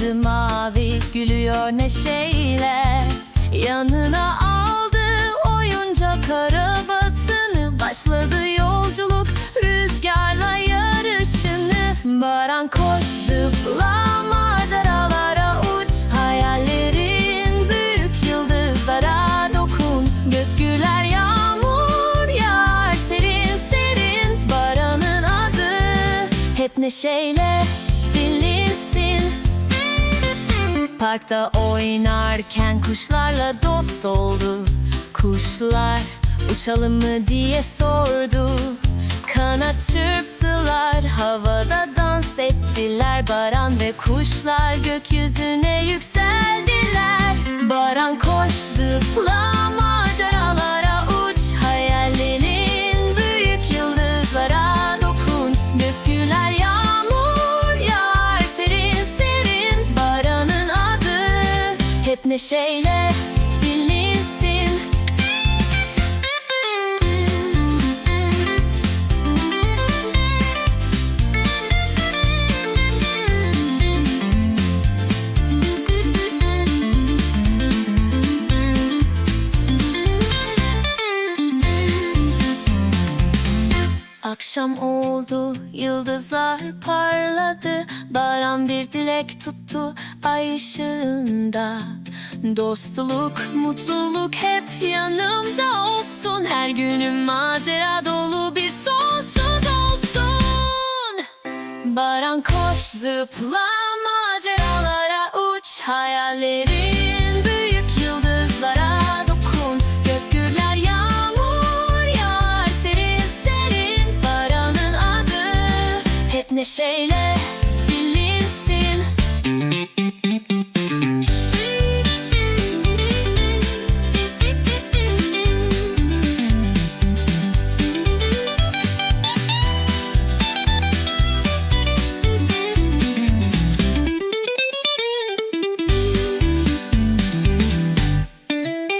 gözü mavi gülüyor neşeyle. Yanına aldı oyuncak arabasını. Başladı yolculuk rüzgarla yarışını. Baran koş zıpla maceralara uç. Hayallerin büyük yıldızlara dokun. Gökyüler yağmur yağar serin serin. Baran'ın adı hep neşeyle Parkta oynarken kuşlarla dost oldu. Kuşlar uçalım mı diye sordu. Kanat çırptılar havada dans ettiler. Baran ve kuşlar gökyüzüne yükseldiler hep neşeyle bilinsin. Akşam oldu, yıldızlar parladı. Baran bir dilek tuttu ay ışığında. Dostluk, mutluluk hep yanımda olsun. Her günüm macera dolu bir sonsuz olsun. Baran koş zıpla maceralara uç. Hayallerin neşeyle bilinsin.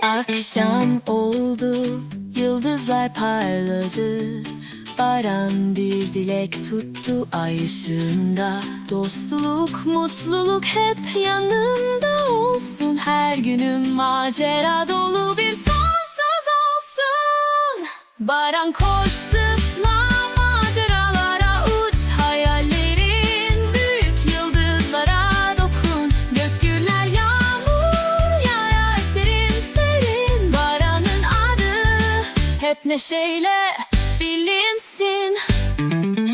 Akşam oldu, yıldızlar parladı Baran bir dilek tuttu ay ışığında. Dostluk, mutluluk hep yanında olsun. Her günüm macera dolu bir sonsuz olsun. Baran koş zıpla maceralara uç. Hayallerin büyük yıldızlara dokun. Gökyüller yağmur yağar serin serin. Baran'ın adı hep neşeyle feelings in.